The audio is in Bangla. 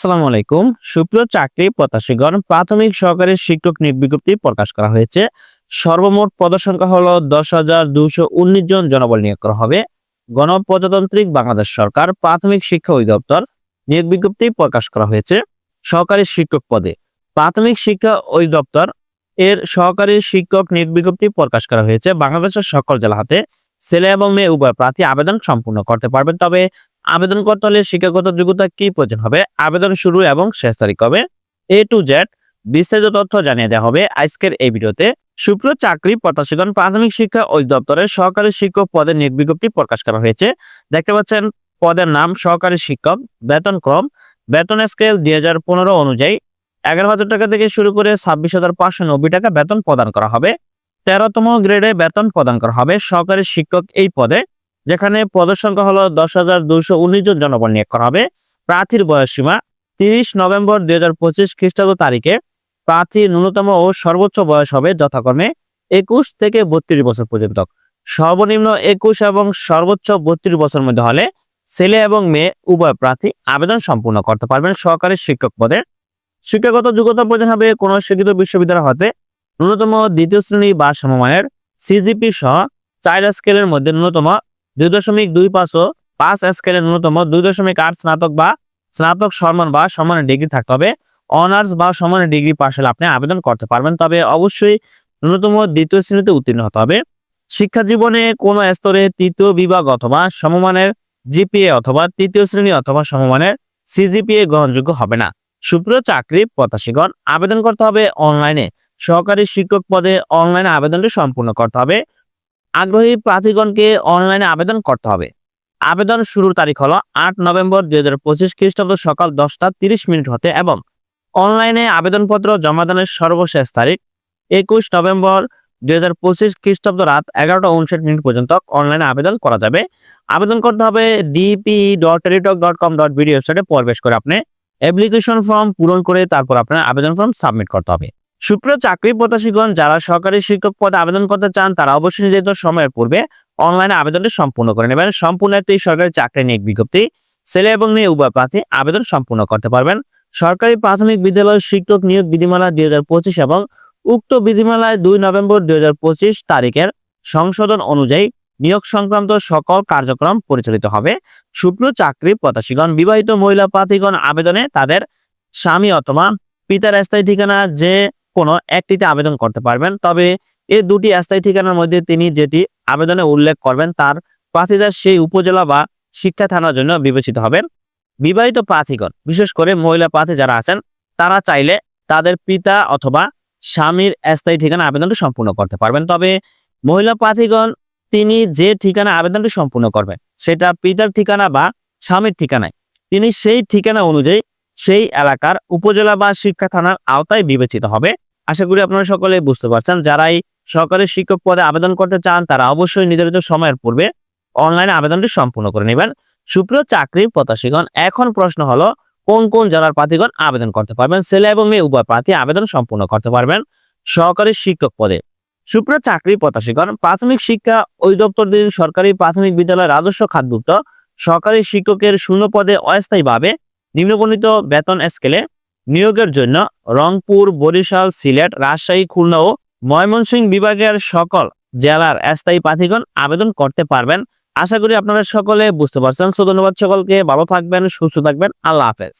আসসালামু আলাইকুম। সুপ্রিয় চাকরি প্রত্যাশীগণ, প্রাথমিক সহকারী শিক্ষক নিয়োগ বিজ্ঞপ্তি প্রকাশ করা হয়েছে। সর্বমোট পদসংখ্যা হলো দশ হাজার দুশো উনিশ জন জনবল নিয়োগ করা হবে। গণপ্রজাতান্ত্রিক বাংলাদেশ সরকার, প্রাথমিক শিক্ষা অধিদপ্তর নিয়োগ বিজ্ঞপ্তি প্রকাশ করা হয়েছে সহকারী শিক্ষক পদে। প্রাথমিক শিক্ষা অধিদপ্তর এর সহকারী শিক্ষক নিয়োগ বিজ্ঞপ্তি প্রকাশ করা হয়েছে। বাংলাদেশের সকল জেলা হাতে ছেলে এবং মেয়ে উভয় প্রার্থী আবেদন সম্পূর্ণ করতে পারবেন। তবে আবেদন করতে হলে শিক্ষাগত যোগ্যতা কি প্রয়োজন হবে? আবেদন শুরু এবং শেষ তারিখ হবে এ টু জেড বিস্তারিত তথ্য জানিয়ে দেওয়া হবে আজকের এই ভিডিওতে। সুপ্রিয় চাকরি প্রত্যাশীগণ প্রাথমিক শিক্ষা অধিদপ্তরের সহকারী শিক্ষক পদের নিয়োগ বিজ্ঞপ্তি প্রকাশ করা হয়েছে। দেখতে পাচ্ছেন, পদের নাম সহকারী শিক্ষক, বেতন ক্রম বেতন স্কেল দুই হাজার পনেরো অনুযায়ী এগারো হাজার টাকা থেকে শুরু করে ছাব্বিশ হাজার পাঁচশো নব্বই টাকা বেতন প্রদান করা হবে। তেরোতম গ্রেডে বেতন প্রদান করা হবে। সহকারী শিক্ষক এই পদে যেখানে পদের সংখ্যা হলো দশ হাজার দুশো উনিশ জন জনবল নিয়োগ করা হবে। প্রার্থীর বয়স সীমা তিরিশ নভেম্বর দুই হাজার পঁচিশ খ্রিস্টাব্দ তারিখে। প্রার্থীর ন্যূনতম ও সর্বোচ্চ বয়স হবে যথাক্রমে একুশ থেকে বত্রিশ বছর পর্যন্ত। সর্বনিম্ন একুশ এবং সর্বোচ্চ বত্রিশ বছর মধ্যে হলে ছেলে এবং মেয়ে উভয় প্রার্থী আবেদন সম্পূর্ণ করতে পারবেন সহকারী শিক্ষক পদে। শিক্ষাগত যোগ্যতা প্রয়োজন হবে কোনো শিক্ষিত বিশ্ববিদ্যালয় হতে। ন্যূনতম দ্বিতীয় শ্রেণি বা সমমানের সিজিপি সহ চার স্কেলের মধ্যে ন্যূনতম দুই দশমিক দুই পাঁচ ও পাঁচ স্কেলের ন্যূনতম দুই দশমিক আট স্নাতক বা স্নাতক সম্মান বা সমানের ডিগ্রি থাকতে হবে। অনার্স বা সমানের ডিগ্রি পাশ হলে আপনি আবেদন করতে পারবেন, তবে অবশ্যই ন্যূনতম দ্বিতীয় শ্রেণীতে উত্তীর্ণ হতে হবে। শিক্ষা জীবনে কোনো স্তরে তৃতীয় বিভাগ অথবা সমমানের জিপিএ অথবা তৃতীয় শ্রেণি অথবা সমমানের সিজিপিএ গ্রহণযোগ্য হবে না। সুপ্রিয় চাকরি প্রত্যাশীগণ, আবেদন করতে হবে অনলাইনে। সহকারী শিক্ষক পদে অনলাইনে আবেদনটি সম্পূর্ণ করতে হবে। আগ্রহী প্রার্থীগণকে অনলাইনে আবেদন করতে হবে। আবেদন শুরুর তারিখ হলো আট নভেম্বর দুই হাজার পঁচিশ খ্রিস্টাব্দ সকাল দশটা তিরিশ মিনিট হতে এবং অনলাইনে আবেদনপত্র জমাদানের সর্বশেষ তারিখ একুশ নভেম্বর দুই হাজার পঁচিশ খ্রিস্টাব্দ রাত এগারোটা উনষাট মিনিট পর্যন্ত অনলাইনে আবেদন করা যাবে। আবেদন করতে হবে DP dot Teletalk dot com dot BD ওয়েবসাইটে প্রবেশ করে আপনি অ্যাপ্লিকেশন ফর্ম পূরণ করে তারপর আপনার আবেদন ফর্ম সাবমিট করতে হবে। সুপ্রিয় চাকরি প্রত্যাশীগণ, যারা সরকারি শিক্ষক পদে আবেদন করতে চান, তারা অবশ্যই নির্ধারিত সময়ের পূর্বে অনলাইনে আবেদনটি সম্পূর্ণ করে নেবেন। সম্পূর্ণ একটি সরকারি চাকরি নিয়োগ বিজ্ঞপ্তি, ছেলে এবং মেয়ে উভয় প্রার্থী আবেদন সম্পূর্ণ করতে পারবেন। সরকারি প্রাথমিক বিদ্যালয় শিক্ষক নিয়োগ বিধিমালা দুই এবং উক্ত বিধিমালায় দুই নভেম্বর দুই হাজার পঁচিশ তারিখের সংশোধন অনুযায়ী নিয়োগ সংক্রান্ত সকল কার্যক্রম পরিচালিত হবে। সুপ্রিয় চাকরি প্রত্যাশীগণ, বিবাহিত মহিলা প্রার্থীগণ আবেদনে তাদের স্বামী অথবা পিতার স্থায়ী ঠিকানা যে কোনো একটিতে আবেদন করতে পারবেন। তবে এই দুটি স্থায়ী ঠিকানার মধ্যে তিনি যেটি আবেদনে উল্লেখ করবেন, তার প্রার্থীদের সেই উপজেলা বা শিক্ষা থানার জন্য বিবেচিত হবেন। বিবাহিত প্রার্থীগণ, বিশেষ করে মহিলা প্রার্থী যারা আছেন, তারা চাইলে তাদের পিতা অথবা স্বামীর স্থায়ী ঠিকানা আবেদনটি সম্পূর্ণ করতে পারবেন। তবে মহিলা প্রার্থীগণ, তিনি যে ঠিকানা আবেদনটি সম্পূর্ণ করবেন, সেটা পিতার ঠিকানা বা স্বামীর ঠিকানায়, তিনি সেই ঠিকানা অনুযায়ী সেই এলাকার উপজেলা বা শিক্ষা থানার আওতায় বিবেচিত হবে। আশা করি আপনারা সকলে বুঝতে পারছেন। যারাই সরকারি শিক্ষক পদে আবেদন করতে চান, তারা অবশ্যই নির্ধারিত সময়ের পূর্বে অনলাইনে আবেদনটি সম্পূর্ণ করে নেবেন। সুপ্রিয় চাকরির প্রত্যাশীগণ, এখন প্রশ্ন হলো, কোন কোন জেলার প্রার্থীগণ আবেদন করতে পারবেন? ছেলে এবং মেয়ে, উভয় প্রার্থী আবেদন সম্পূর্ণ করতে পারবেন সহকারী শিক্ষক পদে। সুপ্রিয় চাকরি প্রত্যাশীগণ, প্রাথমিক শিক্ষা অধিদপ্তর দিন সরকারি প্রাথমিক বিদ্যালয় রাজস্ব খাতভুক্ত সরকারি শিক্ষকের শূন্য পদে অস্থায়ীভাবে নিম্নবর্ণিত বেতন স্কেলে নিয়োগের জন্য রংপুর, বরিশাল, সিলেট, রাজশাহী, খুলনা ও ময়মনসিংহ বিভাগের সকল জেলার স্থায়ী প্রার্থীগণ আবেদন করতে পারবেন। আশা করি আপনারা সকলে বুঝতে পারছেন। সো ধন্যবাদ সকলকে। ভালো থাকবেন, সুস্থ থাকবেন। আল্লাহ হাফেজ।